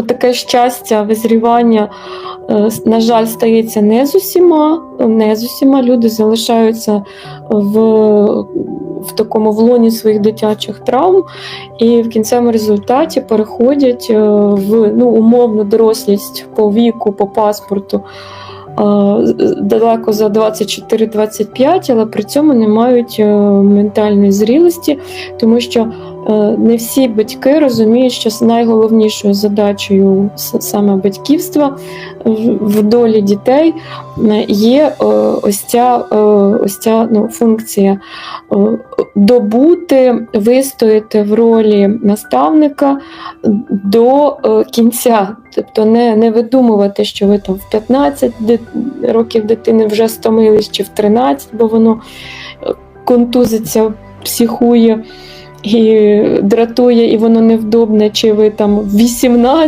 отаке щастя, визрівання, е, на жаль, стається не з усіма. Не з усіма люди залишаються в, в такому влоні своїх дитячих травм, і в кінцевому результаті переходять е, в ну, умовну дорослість по віку, по паспорту. е, Далеко за 24-25, але при цьому не мають ментальної зрілості, тому що не всі батьки розуміють, що найголовнішою задачею саме батьківства в долі дітей е, є е, ось ця, е, ось ця ну, функція е, добути, вистояти в ролі наставника до е, кінця. Тобто не, не видумувати, що ви там в 15 років дитини вже стомились, чи в 13, бо воно е, контузиться, психує і дратує, і воно невдобне, чи ви там в 18